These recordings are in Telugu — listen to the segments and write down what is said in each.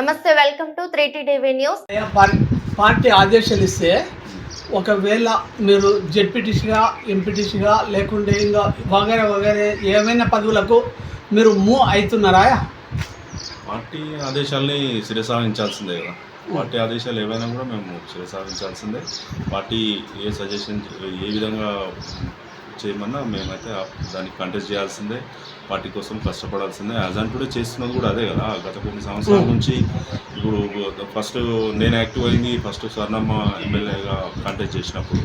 నమస్తే welcome to three TV news. Party ఆదేశాలు ఇస్తే ఒకవేళ మీరు జెడ్పీటీసీగా ఎంపీటీసీగా లేకుంటే ఇంకా వగేరే వగేరే ఏమైనా పదవులకు మీరు మూవ్ అవుతున్నారా? పార్టీ ఆదేశాల్ని శిరసావించాల్సిందే కదా. పార్టీ ఆదేశాలు ఏవైనా కూడా మేము శిరసావించాల్సిందే పార్టీ ఏ సజెషన్ ఏ విధంగా చేయమన్నా మేమైతే దానికి కంటెస్ట్ చేయాల్సిందే పార్టీ కోసం కష్టపడాల్సిందే. యాజ్ అండ్ టుడే చేస్తున్నది కూడా అదే కదా. గత కొన్ని సంవత్సరాల నుంచి ఇప్పుడు ఫస్ట్ నేను యాక్టివ్ అయింది ఫస్ట్ స్వర్ణమ్మ ఎమ్మెల్యేగా కంటెస్ట్ చేసినప్పుడు.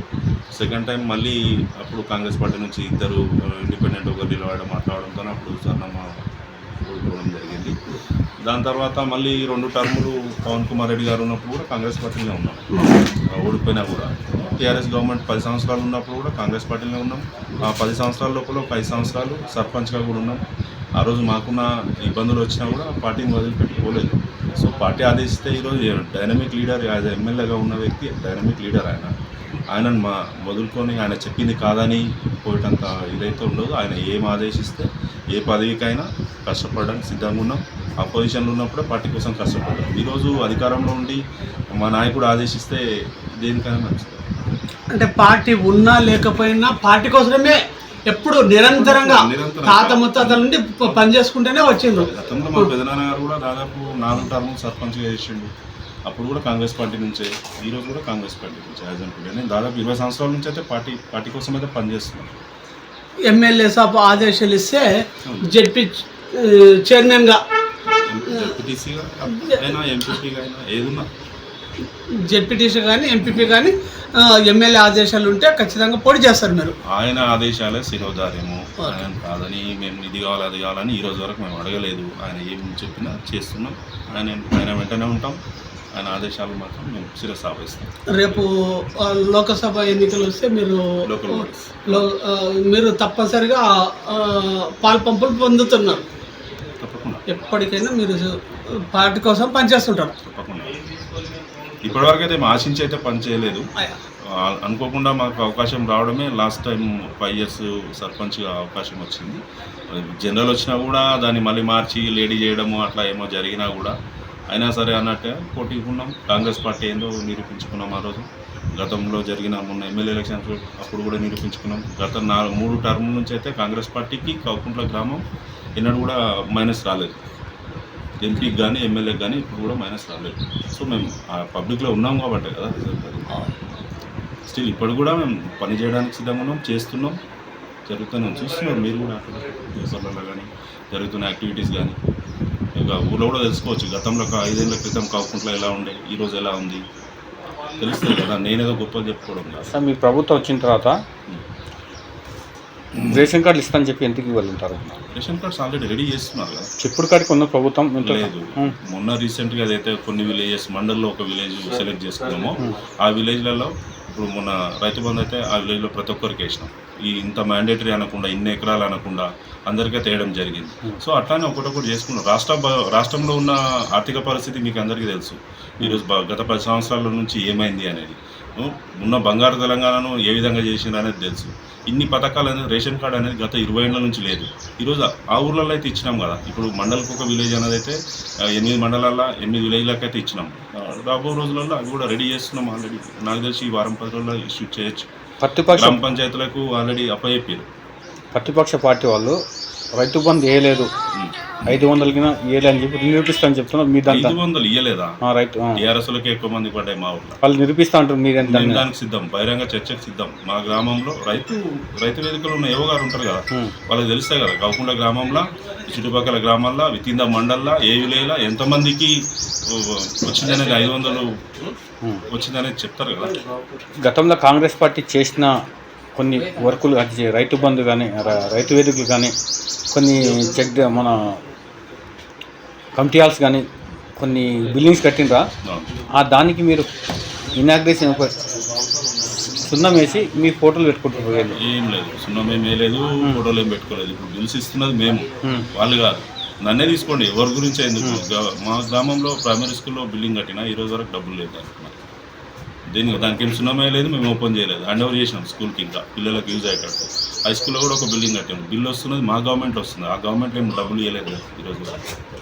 సెకండ్ టైం మళ్ళీ అప్పుడు కాంగ్రెస్ పార్టీ నుంచి ఇద్దరు ఇండిపెండెంట్ ఒకరు నిలబడడం మాట్లాడడంతో అప్పుడు స్వర్ణమ్మ ఓడిపోవడం జరిగింది. దాని తర్వాత మళ్ళీ రెండు టర్ములు పవన్ కుమార్ రెడ్డి గారు ఉన్నప్పుడు కూడా కాంగ్రెస్ పార్టీలో ఉన్నాం. ఓడిపోయినా కూడా. టీఆర్ఎస్ గవర్నమెంట్ పది సంవత్సరాలు ఉన్నప్పుడు కూడా కాంగ్రెస్ పార్టీలో ఉన్నాం. ఆ పది సంవత్సరాల లోపల ఒక ఐదు సంవత్సరాలు సర్పంచ్గా కూడా ఉన్నాం. ఆ రోజు మాకున్న ఇబ్బందులు వచ్చినా కూడా పార్టీని వదిలిపెట్టుకోలేదు. సో పార్టీ ఆదేశిస్తే ఈరోజు డైనమిక్ లీడర్ యాజ్ ఎమ్మెల్యేగా ఉన్న వ్యక్తి డైనమిక్ లీడర్ ఆయన. ఆయనను మా వదులుకొని ఆయన చెప్పింది కాదని పోయేటంత ఇదైతే ఉండదు. ఆయన ఏం ఆదేశిస్తే ఏ పదవికైనా కష్టపడడానికి సిద్ధంగా ఉన్నాం. ఆ పొజిషన్లో ఉన్నప్పుడే పార్టీ కోసం కష్టపడ్డాం. ఈరోజు అధికారంలో ఉండి మా నాయకుడు ఆదేశిస్తే దేనికైనా మంచిది. అంటే పార్టీ ఉన్నా లేకపోయినా పార్టీ కోసమే ఎప్పుడు నిరంతరంగా నిరంతరం. తాత ముత్తాతల నుండి పనిచేసుకుంటూనే వచ్చిండ్రు. గతంలో మా పెదనాన్న గారు కూడా దాదాపు నాలుగు టర్ములు సర్పంచ్గా చేసిండు. అప్పుడు కూడా కాంగ్రెస్ పార్టీ నుంచే ఈ రోజు కూడా కాంగ్రెస్ పార్టీ నుంచే యాజ్ అంటుడే నేను దాదాపు ఇరవై సంవత్సరాల నుంచి అయితే పార్టీ పార్టీ కోసం అయితే పనిచేస్తున్నాను ఎమ్మెల్యే సభ ఆదేశాలు ఇస్తే జెడ్పీ చైర్మన్గా అయినా ఎంపీపీగా అయినా ఏదున్నా. జెడ్పీటీసీ కానీ ఎంపీపీ కానీ ఎమ్మెల్యే ఆదేశాలు ఉంటే ఖచ్చితంగా పోటీ చేస్తారు మీరు. ఆయన ఆదేశాలే శిరోధార్యము. ఆయన కాదని మేము ఇది కావాలి అది కావాలని ఈ రోజు వరకు మేము అడగలేదు. ఆయన ఏం చెప్పినా చేస్తున్నాం. ఆయన ఆయన వెంటనే ఉంటాం. ఆయన ఆదేశాలు మాత్రం మేము శిరసావహిస్తాం రేపు లోకసభ ఎన్నికలు వస్తే మీరు మీరు తప్పనిసరిగా పాలు పంపులు పొందుతున్నారు. తప్పకుండా. ఎప్పటికైనా మీరు పార్టీ కోసం పనిచేస్తుంటారు. తప్పకుండా. ఇప్పటివరకు అయితే మేము ఆశించి అయితే పని చేయలేదు. అనుకోకుండా మాకు అవకాశం రావడమే లాస్ట్ టైం ఫైవ్ ఇయర్స్ సర్పంచ్గా అవకాశం వచ్చింది. జనరల్ వచ్చినా కూడా దాన్ని మళ్ళీ మార్చి లేడీ చేయడము అట్లా ఏమో జరిగినా కూడా అయినా సరే అన్నట్టే పోటీకున్నాం కాంగ్రెస్ పార్టీ ఏందో నిరూపించుకున్నాం ఆ రోజు. గతంలో జరిగిన మొన్న ఎమ్మెల్యే ఎలక్షన్స్ అప్పుడు కూడా నిరూపించుకున్నాం. గత నాలుగు మూడు టర్మ్ నుంచి అయితే కాంగ్రెస్ పార్టీకి కౌకుంట్ల గ్రామం ఎన్నడూ కూడా మైనస్ రాలేదు. ఎంపీకి కానీ ఎమ్మెల్యేకి కానీ ఇప్పుడు కూడా మైనస్ రాలేదు. సో మేము ఆ పబ్లిక్లో ఉన్నాం కాబట్టి కదా రిజల్ట్ అది స్టిల్ ఇప్పుడు కూడా మేము పని చేయడానికి సిద్ధంగా ఉన్నాం చేస్తున్నాం జరుగుతూనే ఉంది. చూస్తున్నారు మీరు కూడా అక్కడ పేపర్లలో కానీ జరుగుతున్న యాక్టివిటీస్ కానీ ఇంకా ఊళ్ళో కూడా తెలుసుకోవచ్చు గతంలో ఒక ఐదేళ్ళ క్రితం కాకుండా ఎలా ఉండే ఈ రోజు ఎలా ఉంది? తెలుస్తుంది కదా నేనేదో గొప్పలు చెప్పుకోవడం కాదు. సార్ మీ ప్రభుత్వం వచ్చిన తర్వాత రేషన్ కార్డులు ఇస్తానని చెప్పి ఎందుకు ఇవ్వాలంటారు? రేషన్ కార్డ్స్ ఆల్రెడీ రెడీ చేస్తున్నారు కదా. చెప్పుడు కాడికి ఉన్న ప్రభుత్వం ఎంత? లేదు. మొన్న రీసెంట్గా ఏదైతే కొన్ని విలేజెస్ మండల్లో ఒక విలేజ్ సెలెక్ట్ చేసుకున్నామో ఆ. విలేజ్లలో ఇప్పుడు మొన్న రైతు బంధు అయితే ఆ విలేజ్లో ప్రతి ఒక్కరికి వేసినాం. ఈ ఇంత మ్యాండేటరీ అనకుండా ఇన్ని ఎకరాలు అనకుండా అందరికీ తేయడం జరిగింది. సో అట్లానే ఒకటొకటి చేసుకున్నాం. రాష్ట్ర రాష్ట్రంలో ఉన్న ఆర్థిక పరిస్థితి మీకు అందరికీ తెలుసు. ఈరోజు గత పది సంవత్సరాల నుంచి ఏమైంది అనేది. ఉన్న బంగారు తెలంగాణను ఏ విధంగా చేసిండ్రు అనేది తెలుసు. ఇన్ని పథకాలు అనేది రేషన్ కార్డు అనేది గత ఇరవై ఏళ్ళ నుంచి లేదు. ఈరోజు ఆ ఊర్లలో అయితే ఇచ్చినాం కదా. ఇప్పుడు మండలకు ఒక విలేజ్ అనేది అయితే ఎనిమిది మండలాల్లో ఎనిమిది విలేజ్లకు అయితే ఇచ్చినాం రాబో రోజులలో అవి కూడా రెడీ చేస్తున్నాం ఆల్రెడీ. నాకు తెలిసి ఈ వారం పది రోజుల్లో ఇష్యూ చేయొచ్చు. గ్రామ పంచాయతీలకు ఆల్రెడీ అప్పచెప్పారు. ప్రతిపక్ష పార్టీ వాళ్ళు రైతు బంధు వేయలేదు. ఐదు వందలకి వేయలే అని చెప్పి నిరూపిస్తామని చెప్తున్నారు. మీ దాంట్లో? ఐదు వందలు ఇయ్యలేదా? ఆ, రైతు ఆ. టీఆర్ఎస్లకి ఎక్కువ మంది పడ్డాయి మా ఊర్లో. వాళ్ళు నిరూపిస్తా అంటారు మీరేం దాన్ని. దానికి సిద్ధం బహిరంగ చర్చకు సిద్ధం. మా గ్రామంలో రైతు రైతు వేదికలో ఉన్న ఏవో గారు ఉంటారు కదా. వాళ్ళకి తెలుస్తాయి కదా కౌకుండ గ్రామంలో చుట్టుపక్కల గ్రామాల్లో వితింద మండల్లో ఏ విలేజ్లో ఎంతమందికి వచ్చిందనేది ఐదు వందలు. వచ్చిందనేది చెప్తారు కదా. గతంలో కాంగ్రెస్ పార్టీ చేసిన కొన్ని వర్కులు రైతు బంధు కానీ రైతు వేదికలు కానీ కొన్ని చెక్ మన కమిటీ హాల్స్ కానీ కొన్ని బిల్డింగ్స్ కట్టినరా అవును. ఆ దానికి మీరు ఇనాగ్రేషన్ ఒక సున్నం వేసి మీ ఫోటోలు పెట్టుకుంటారు. ఏం లేదు. సున్నం ఏం వేయలేదు ఫోటోలు ఏం పెట్టుకోలేదు. ఇప్పుడు బిల్స్ ఇస్తున్నది మేము. వాళ్ళు కాదు. నన్నే తీసుకోండి. ఎవరి గురించి ఎందుకు? మా గ్రామంలో ప్రైమరీ స్కూల్లో బిల్డింగ్ కట్టినా ఈ రోజు వరకు డబ్బులు లేదు దేనికి దానికి ఏం సున్నమే లేదు మేము ఓపెన్ చేయలేదు. హ్యాండ్ ఓవర్ చేసినాం స్కూల్కి ఇంకా. పిల్లలకు యూజ్ అయ్యేటట్టు. హై స్కూల్లో కూడా ఒక బిల్డింగ్ కట్టాము. బిల్లు వస్తున్నది మా గవర్నమెంట్ వస్తుంది. ఆ గవర్నమెంట్ ఏం డబ్బులు ఇవ్వలేదు ఈరోజు.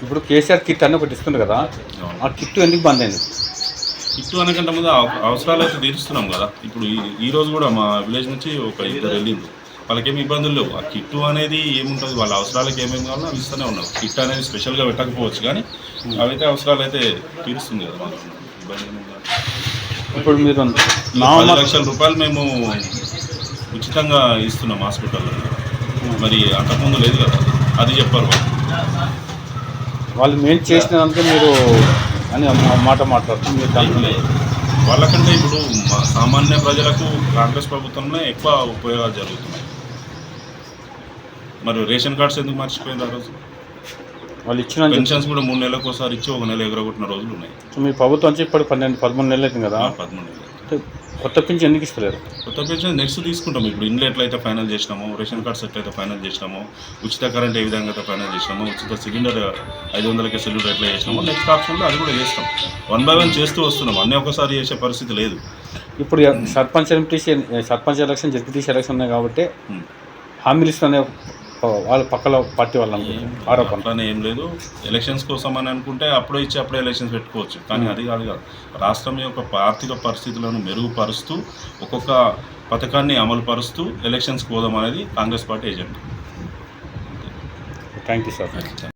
ఇప్పుడు కేసీఆర్ కిట్ అని ఒకటి ఇస్తుంది కదా ఆ కిట్ ఎందుకు బంద్ అయింది? ఇటు అనకంటే ముందు అవ- అవసరాలు అయితే తీరుస్తున్నాం కదా. ఇప్పుడు ఈ రోజు కూడా మా విలేజ్ నుంచి ఒక ఇద్దరు వెళ్ళింది వాళ్ళకేమి ఇబ్బందులు లేవు. ఆ కిట్టు అనేది ఏముంటుంది? వాళ్ళ అవసరాలకు ఏమేమి కావాలో అవి ఇస్తూనే ఉన్నాం. కిట్ అనేది స్పెషల్గా పెట్టకపోవచ్చు కానీ అవైతే అవసరాలు అయితే తీరుస్తుంది కదా మాకు. ఇబ్బంది. ఇప్పుడు మీరు ఈ నా పది లక్షల రూపాయలు మేము ఉచితంగా ఇస్తున్నాం హాస్పిటల్లో. మరి అంతకుముందు లేదు కదా. అది చెప్పారు వాళ్ళు. మేము చేసినందుకే మీరు అని మాట మాట్లాడుతున్నారు. మీరు దాంట్లో వాళ్ళకంటే ఇప్పుడు మా సామాన్య ప్రజలకు కాంగ్రెస్ ప్రభుత్వంలో ఎక్కువ ఉపయోగాలు జరుగుతున్నాయి. మరి రేషన్ కార్డ్స్ ఎందుకు మర్చిపోయింది ఆ రోజు? వాళ్ళు ఇచ్చిన పెన్షన్స్ కూడా మూడు నెలలకు ఒకసారి ఇచ్చి ఒక నెల ఎగరగొట్టిన రోజులు ఉన్నాయి. మీ ప్రభుత్వం వచ్చి ఇప్పుడు పన్నెండు పదమూడు నెలలు అవుతుంది కదా? పదమూడు నెలలు కొత్త పింఛన్ ఎందుకు ఇస్తలేరు? కొత్త పెన్షన్ నెక్స్ట్ తీసుకుంటాం. ఇప్పుడు ఇండ్లు ఎట్లయితే ఫైనల్ చేసినామో రేషన్ కార్డ్స్ ఎట్లయితే ఫైనల్ చేసినామో ఉచిత కరెంట్ ఏ విధంగా అయితే ఫైనల్ చేసినామో ఉచిత సిలిండర్ ఐదు వందలకి సిలిండర్ ఎట్లా చేసినామో నెక్స్ట్ ఆప్షన్లో అది కూడా చేస్తాం. వన్ బై వన్ చేస్తూ వస్తున్నాం. అన్నీ ఒకసారి చేసే పరిస్థితి లేదు. ఇప్పుడు sarpanch MPC sarpanch election ZPTC election ఉన్నాయి కాబట్టి. హామీలు ఇస్తున్న వాళ్ళ పక్కల పార్టీ వాళ్ళు ఆరోపణ. అట్లానే ఏం లేదు. ఎలక్షన్స్ కోసం అని అనుకుంటే అప్పుడే ఇచ్చి అప్పుడే ఎలక్షన్స్ పెట్టుకోవచ్చు. కానీ అది కాదు కాదు. రాష్ట్రం యొక్క ఆర్థిక పరిస్థితులను మెరుగుపరుస్తూ ఒక్కొక్క పథకాన్ని అమలు పరుస్తూ ఎలక్షన్స్కి పోదాం అనేది Congress party agenda thank you sir